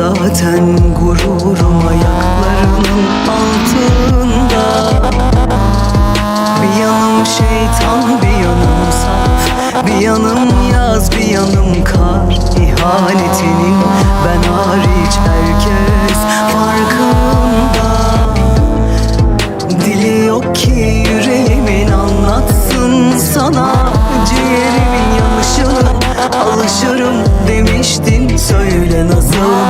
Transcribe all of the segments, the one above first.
Zaten gururum ayaklarının altında. Bir yanım şeytan bir yanım saf. Bir yanım yaz bir yanım kar. İhanetinin ben hariç herkes farkında. Dili yok ki yüreğimin anlatsın sana. Ciğerimin yanışını alışırım demiştin. Söyle nasıl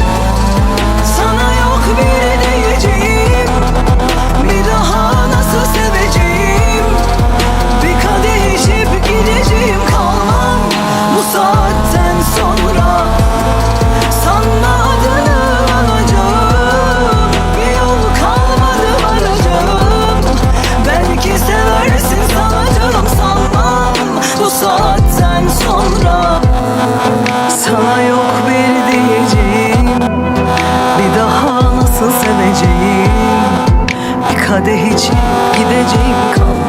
kadeh içip gideceğim kalmam